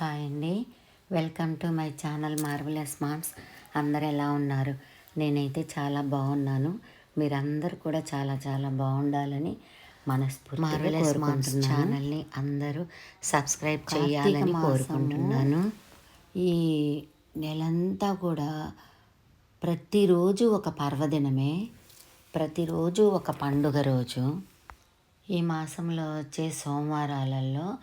Hi అండి. Welcome to my channel marvellous moms. అందరు ఎలా ఉన్నారు? నేనైతే చాలా బాగున్నాను. మీరందరూ కూడా చాలా చాలా బాగుండాలని మనస్ఫూర్తిగా Marvelous Moms ఛానల్ని అందరూ సబ్స్క్రైబ్ చేయాలని కోరుకుంటున్నాను. ఈ నెలంతా కూడా ప్రతిరోజు ఒక పర్వదినమే. ప్రతిరోజు ఒక పండుగ రోజు. ఈ మాసంలో వచ్చే సోమవారాలలో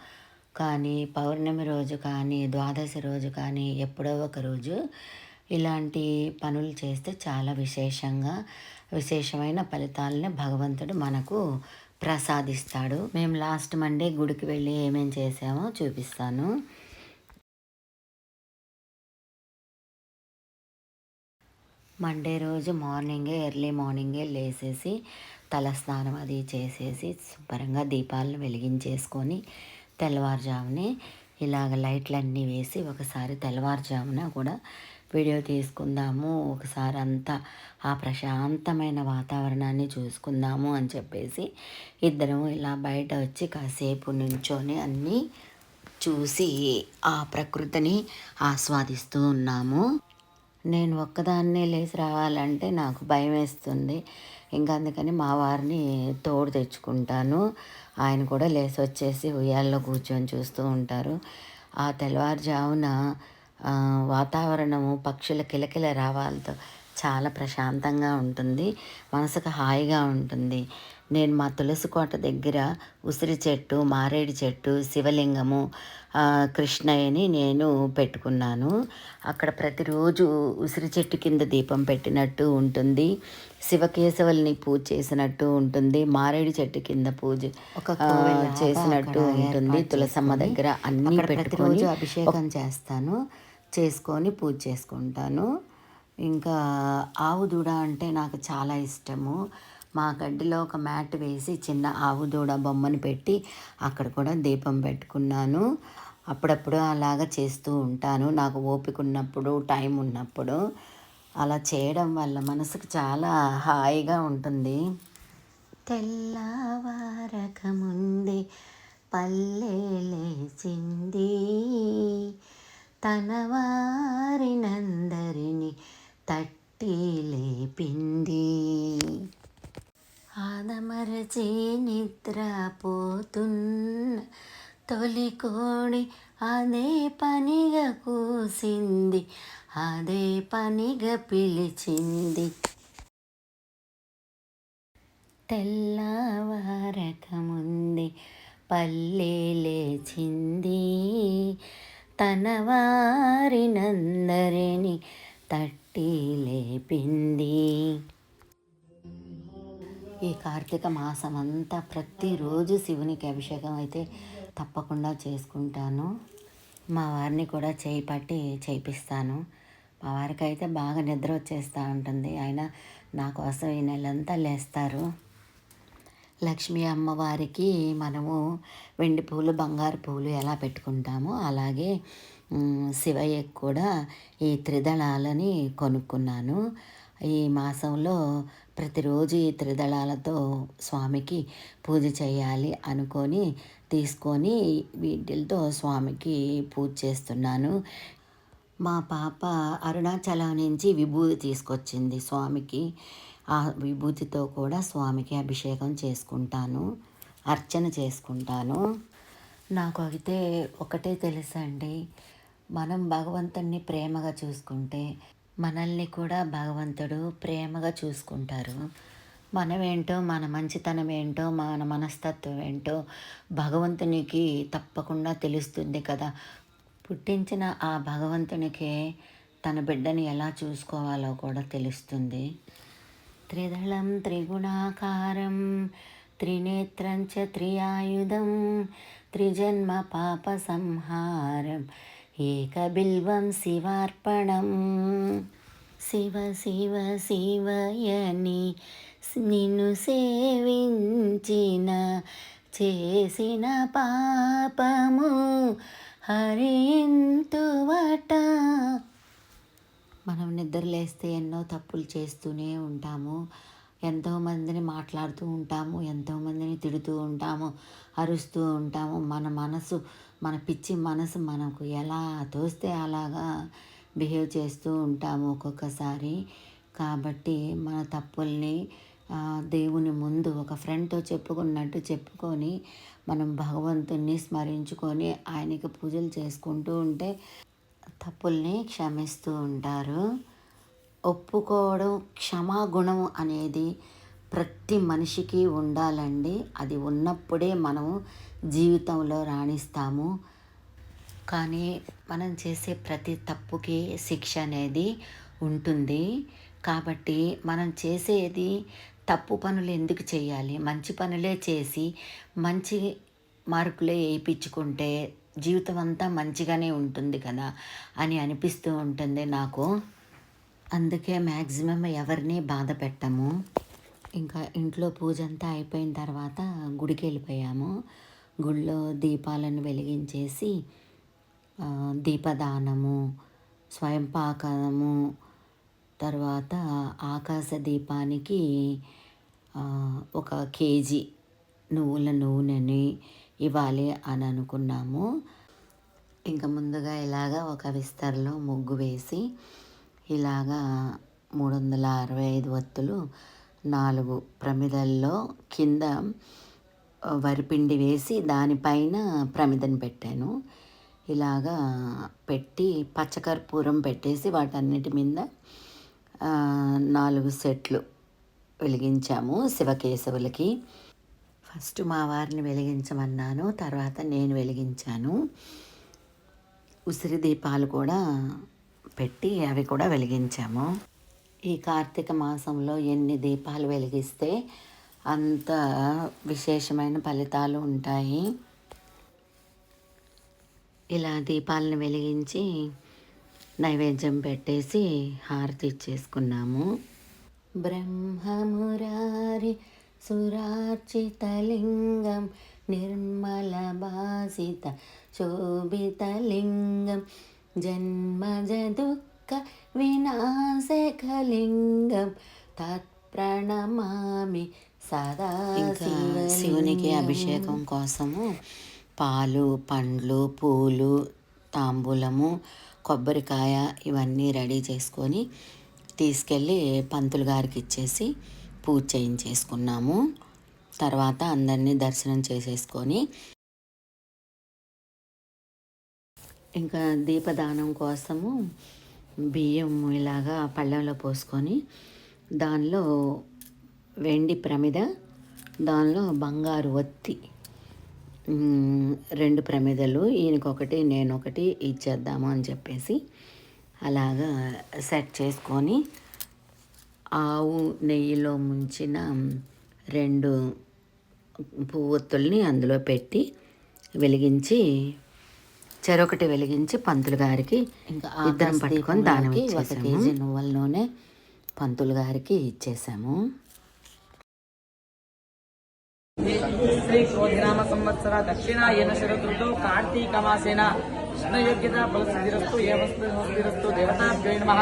కానీ పౌర్ణమి రోజు కానీ ద్వాదశి రోజు కానీ ఎప్పుడో ఒక రోజు ఇలాంటి పనులు చేస్తే చాలా విశేషంగా విశేషమైన ఫలితాలని భగవంతుడు మనకు ప్రసాదిస్తాడు. మేము లాస్ట్ మండే గుడికి వెళ్ళి ఏమేం చేసామో చూపిస్తాను. మండే రోజు మార్నింగే ఎర్లీ మార్నింగే లేసేసి తలస్నానం అది చేసేసి శుభ్రంగా దీపాలను వెలిగించేసుకొని తెల్లవారుజామునే ఇలాగ లైట్లన్నీ వేసి ఒకసారి తెల్లవారుజామున కూడా వీడియో తీసుకుందాము ఒకసారి అంతా ఆ ప్రశాంతమైన వాతావరణాన్ని చూసుకుందాము అని చెప్పేసి ఇద్దరం ఇలా బయట వచ్చి కాసేపు నుంచొని అన్నీ చూసి ఆ ప్రకృతిని ఆస్వాదిస్తూ ఉన్నాము. నేను ఒక్కదాన్నే లేచి రావాలంటే నాకు భయం వేస్తుంది. ఇంకా అందుకని మా వారిని తోడు తెచ్చుకుంటాను. ఆయన కూడా లేచి వచ్చేసి ఉయ్యాల్లో కూర్చొని చూస్తూ ఉంటారు. ఆ తెల్లవారుజామున వాతావరణము పక్షుల కిలకిల రావాలతో చాలా ప్రశాంతంగా ఉంటుంది. మనసుకు హాయిగా ఉంటుంది. నేను మా తులసి కోట దగ్గర ఉసిరి చెట్టు మారేడు చెట్టు శివలింగము కృష్ణయ్యని నేను పెట్టుకున్నాను. అక్కడ ప్రతిరోజు ఉసిరి చెట్టు కింద దీపం పెట్టినట్టు ఉంటుంది. శివకేశవుల్ని పూజ చేసినట్టు ఉంటుంది. మారేడు చెట్టు కింద పూజ చేసినట్టు ఉంటుంది. తులసమ్మ దగ్గర అన్నీ పెట్టుకొని ప్రతిరోజు అభిషేకం చేస్తాను. చేసుకొని పూజ చేసుకుంటాను. ఇంకా ఆవు దూడ అంటే నాకు చాలా ఇష్టము. మా గడ్డిలో ఒక మ్యాట్ వేసి చిన్న ఆవు దూడ బొమ్మను పెట్టి అక్కడ కూడా దీపం పెట్టుకున్నాను. అప్పుడప్పుడు అలాగ చేస్తూ ఉంటాను. నాకు ఓపిక ఉన్నప్పుడు టైం ఉన్నప్పుడు అలా చేయడం వల్ల మనసుకు చాలా హాయిగా ఉంటుంది. తెల్లవారకముందే పల్లె లేచింది. తన వారినందరినీ తట్టి లేపింది. ఆదమరచి నిద్రపోతున్న తొలి కోడి అదే పనిగా కూసింది అదే పనిగా పిలిచింది. తెల్లవారకముంది పల్లె లేచింది తన వారినందరిని తట్టి లేపింది. ఈ కార్తీక మాసం అంతా ప్రతిరోజు శివునికి అభిషేకం అయితే తప్పకుండా చేసుకుంటాను. మా వారిని కూడా చేయి పట్టి చేయిస్తాను మా వారికి అయితే బాగా నిద్ర వచ్చేస్తూ ఉంటుంది. ఆయన నా కోసం ఈ నెలంతా లేస్తారు. లక్ష్మీ అమ్మవారికి మనము వెండి పూలు బంగారు పూలు ఎలా పెట్టుకుంటామో అలాగే శివయ్యకు శివయ్యకి కూడా ఈ త్రిదళాలని కొనుక్కున్నాను. ఈ మాసంలో ప్రతిరోజు ఈ త్రిదళాలతో స్వామికి పూజ చేయాలి అనుకొని తీసుకొని వీటితో స్వామికి పూజ చేస్తున్నాను. మా పాప అరుణాచలం నుంచి విభూతి తీసుకొచ్చింది స్వామికి. ఆ విభూతితో కూడా స్వామికి అభిషేకం చేసుకుంటాను అర్చన చేసుకుంటాను. నాకు అయితే ఒకటే తెలుసండి మనం భగవంతుణ్ణి ప్రేమగా చూసుకుంటే మనల్ని కూడా భగవంతుడు ప్రేమగా చూసుకుంటారు. మనమేంటో మన మంచితనం ఏంటో మన మనస్తత్వం ఏంటో భగవంతునికి తప్పకుండా తెలుస్తుంది కదా. పుట్టించిన ఆ భగవంతునికే తన బిడ్డని ఎలా చూసుకోవాలో కూడా తెలుస్తుంది. త్రిదళం త్రిగుణాకారం త్రినేత్రం చ త్రియాయుధం త్రిజన్మ పాప సంహారం. ఏకబిల్వం శివార్పణం. శివ శివ శివయని నిన్ను సేవించిన చేసిన పాపము హరింతువట మనం నిద్రలేస్తే ఎన్నో తప్పులు చేస్తూనే ఉంటాము. ఎంతోమందిని మాట్లాడుతూ ఉంటాము. ఎంతోమందిని తిడుతూ ఉంటాము. అరుస్తూ ఉంటాము. మన మనసు మన పిచ్చి మనసు మనకు ఎలా తోస్తే అలాగా బిహేవ్ చేస్తూ ఉంటాము ఒక్కొక్కసారి. కాబట్టి మన తప్పుల్ని దేవుని ముందు ఒక ఫ్రెండ్తో చెప్పుకున్నట్టు చెప్పుకొని మనం భగవంతుణ్ణి స్మరించుకొని ఆయనకి పూజలు చేసుకుంటూ ఉంటే తప్పుల్ని క్షమిస్తూ ఉంటారు. ఒప్పుకోవడం క్షమాగుణం అనేది ప్రతి మనిషికి ఉండాలండి. అది ఉన్నప్పుడే మనం జీవితంలో రాణిస్తాము. కానీ మనం చేసే ప్రతి తప్పుకి శిక్ష అనేది ఉంటుంది. కాబట్టి మనం చేసేది తప్పు పనులు ఎందుకు చేయాలి? మంచి పనులే చేసి మంచి మార్కులే వేయించుకుంటే జీవితం అంతా మంచిగానే ఉంటుంది కదా అని అనిపిస్తూ ఉంటుంది నాకు. అందుకే మ్యాక్సిమం ఎవరిని బాధ పెట్టము. ఇంకా ఇంట్లో పూజ అంతా అయిపోయిన తర్వాత గుడికి వెళ్ళిపోయాము గుడిలో దీపాలను వెలిగించేసి దీపదానము స్వయం పాకము తర్వాత ఆకాశ దీపానికి ఒక కేజీ నువ్వుల నూనెని ఇవ్వాలి అని అనుకున్నాము. ఇంకా ముందుగా ఇలాగా ఒక విస్తరలో ముగ్గు వేసి ఇలాగా మూడు వందల అరవై ఐదు వత్తులు నాలుగు ప్రమిదల్లో కింద వరిపిండి వేసి దానిపైన ప్రమిదను పెట్టాను. ఇలాగా పెట్టి పచ్చకర్పూరం పెట్టేసి వాటన్నిటి మీద నాలుగు సెట్లు వెలిగించాము శివకేశవులకి. ఫస్ట్ మా వారిని వెలిగించమన్నాను తర్వాత నేను వెలిగించాను. ఉసిరి దీపాలు కూడా పెట్టి అవి కూడా వెలిగించాము. ఈ కార్తీక మాసంలో ఎన్ని దీపాలు వెలిగిస్తే అంత విశేషమైన ఫలితాలు ఉంటాయి. ఇలా దీపాలను వెలిగించి నైవేద్యం పెట్టేసి హారతి ఇచ్చేసుకున్నాము బ్రహ్మమురారి సురార్చితలింగం నిర్మల భాసిత శోభితలింగం జన్మజ దుఃఖ వినాశకలింగం తత్ప్రణమామి సదా శివునికి అభిషేకం కోసము పాలు పండ్లు పూలు తాంబూలము కొబ్బరికాయ ఇవన్నీ రెడీ చేసుకొని తీసుకెళ్ళి పంతులు గారికి ఇచ్చేసి పూజ చేయించేసుకున్నాము. తర్వాత అందరినీ దర్శనం చేసేసుకొని ఇంకా దీపదానం కోసము బియ్యం ఇలాగా పళ్ళెంలో పోసుకొని దానిలో వెండి ప్రమిద దానిలో బంగారు ఒత్తి రెండు ప్రమిదలు ఈయనకొకటి నేను ఒకటి ఇచ్చేద్దాము అని చెప్పేసి అలాగా సెట్ చేసుకొని ఆవు నెయ్యిలో ముంచిన రెండు పువ్వొత్తుల్ని అందులో పెట్టి వెలిగించి చెరొకటి వెలిగించి పంతులు గారికి ఇద్దరం పట్టుకొని దానం ఒక కేజీ నువ్వుల నూనె పంతులు గారికి ఇచ్చేసాము. శ్రీ క్రోధినామ సంవత్సర దక్షిణాయన శరదృతౌ కార్తీక మాసేన కృష్ణయోగ్యత దేవతాభ్యో నమః.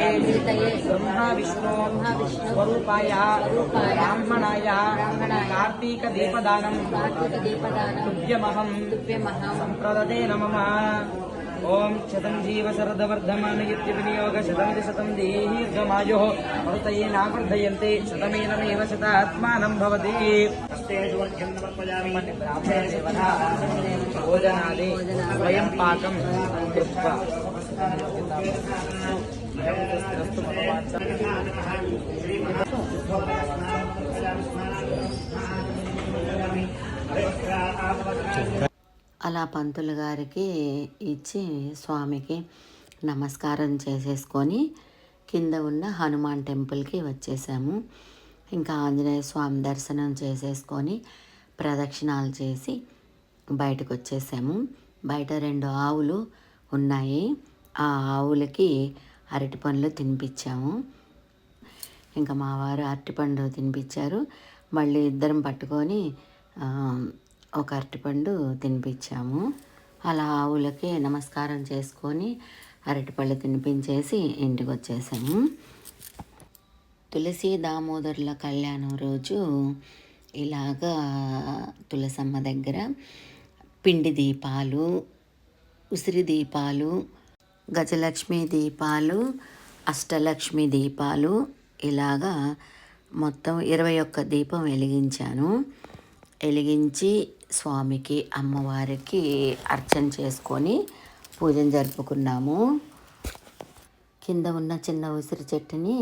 బ్రహ్మ విష్ణు స్వరూపాయ బ్రాహ్మణాయ కార్తీక దీపదానం తుభ్యమహం సంప్రదతే నమః ఓం శతం జీవ శరదవర్ధమాన ఇత్య వినియోగ శతం శతం దీర్ఘమాయో మరుతయే నావర్ధయంతే శతమేనమేవ శతాత్మానం భవతి అలా పంతులు గారికి ఇచ్చి స్వామికి నమస్కారం చేసేసుకొని కింద ఉన్న హనుమాన్ టెంపుల్కి వచ్చేసాము. ఇంకా ఆంజనేయ స్వామి దర్శనం చేసేసుకొని ప్రదక్షిణాలు చేసి బయటకు వచ్చేసాము బయట రెండు ఆవులు ఉన్నాయి. ఆ ఆవులకి అరటి పండ్లు తినిపించాము. ఇంకా మా వారు అరటిపండు తినిపించారు. మళ్ళీ ఇద్దరం పట్టుకొని ఒక అరటిపండు తినిపించాము. అలా ఆవులకి నమస్కారం చేసుకొని అరటిపళ్ళు తినిపించేసి ఇంటికి వచ్చేసాము తులసి దామోదరుల కళ్యాణం రోజు ఇలాగా తులసమ్మ దగ్గర పిండి దీపాలు ఉసిరి దీపాలు గజలక్ష్మి దీపాలు అష్టలక్ష్మి దీపాలు ఇలాగా మొత్తం ఇరవై ఒక్క దీపం వెలిగించాను. వెలిగించి స్వామికి అమ్మవారికి అర్చన చేసుకొని పూజను జరుపుకున్నాము. కింద ఉన్న చిన్న ఉసిరి చెట్టుని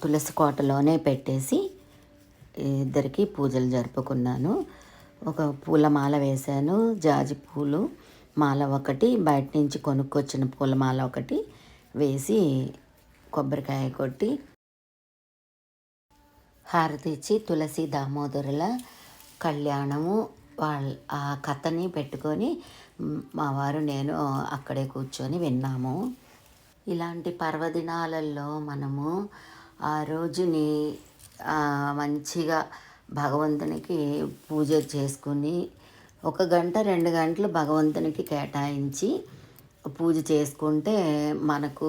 తులసి కోటలోనే పెట్టేసి ఇద్దరికి పూజలు జరుపుకున్నాను. ఒక పూలమాల వేశాను జాజి పూలు మాల ఒకటి బయట నుంచి కొనుక్కొచ్చిన పూలమాల ఒకటి వేసి కొబ్బరికాయ కొట్టి హారతి ఇచ్చి తులసి దామోదరుల కళ్యాణము వాళ్ళ ఆ కథని పెట్టుకొని మా వారు నేను అక్కడే కూర్చొని విన్నాము. ఇలాంటి పర్వదినాలలో మనము ఆ రోజుని మంచిగా భగవంతునికి పూజ చేసుకుని ఒక గంట రెండు గంటలు భగవంతునికి కేటాయించి పూజ చేసుకుంటే మనకు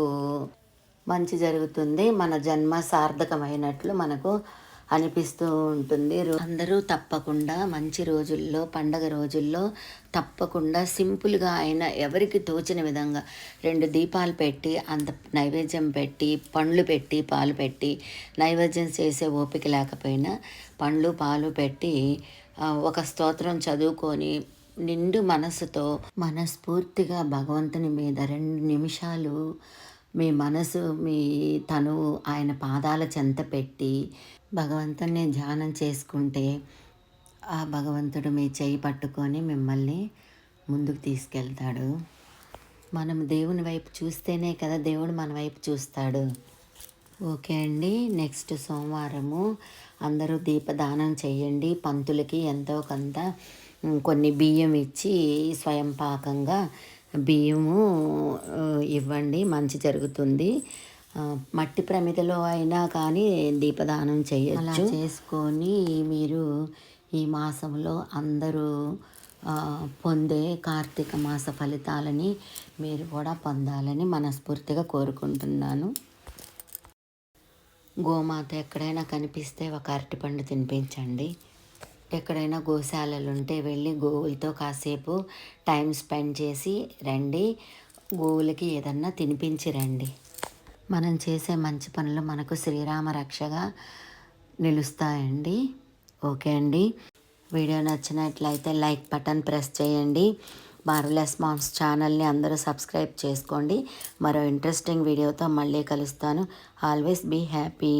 మంచి జరుగుతుంది. మన జన్మ సార్థకమైనట్లు మనకు అనిపిస్తూ ఉంటుంది. అందరూ తప్పకుండా మంచి రోజుల్లో పండగ రోజుల్లో తప్పకుండా సింపుల్గా అయిన ఎవరికి తోచిన విధంగా రెండు దీపాలు పెట్టి అంత నైవేద్యం పెట్టి పండ్లు పెట్టి పాలు పెట్టి నైవేద్యం చేసే ఓపిక లేకపోయినా పండ్లు పాలు పెట్టి ఒక స్తోత్రం చదువుకొని నిండు మనసుతో మనస్ఫూర్తిగా భగవంతుని మీద రెండు నిమిషాలు మీ మనసు మీ తను ఆయన పాదాల చెంత పెట్టి భగవంతుని ధ్యానం చేసుకుంటే ఆ భగవంతుడు మీ చేయి పట్టుకొని మిమ్మల్ని ముందుకు తీసుకెళ్తాడు. మనం దేవుని వైపు చూస్తేనే కదా దేవుడు మన వైపు చూస్తాడు. ఓకే అండి. నెక్స్ట్ సోమవారము అందరూ దీపదానం చేయండి. పంతులకి ఎంతో కొంత కొన్ని బియ్యం ఇచ్చి స్వయం పాకంగా బియ్యము ఇవ్వండి. మంచి జరుగుతుంది. మట్టి ప్రమిదలో అయినా కానీ దీపదానం చేయొచ్చు. చేసుకొని మీరు ఈ మాసంలో అందరూ పొందే కార్తీక మాస ఫలితాలని మీరు కూడా పొందాలని మనస్ఫూర్తిగా కోరుకుంటున్నాను. గోమాత ఎక్కడైనా కనిపిస్తే ఒక అరటిపండు తినిపించండి. ఎక్కడైనా గోశాలలు ఉంటే వెళ్ళి గోవులతో కాసేపు టైం స్పెండ్ చేసి రండి. గోవులకి ఏదన్నా తినిపించి రండి. మనం చేసే మంచి పనులు మనకు శ్రీరామ రక్షగా నిలుస్తాయండి. ఓకే అండి. వీడియో నచ్చినట్లయితే లైక్ బటన్ ప్రెస్ చేయండి. మార్వలెస్ మామ్స్ ఛానల్ని అందరూ సబ్స్క్రైబ్ చేసుకోండి. మరో ఇంట్రెస్టింగ్ వీడియోతో మళ్ళీ కలుస్తాను. Always be happy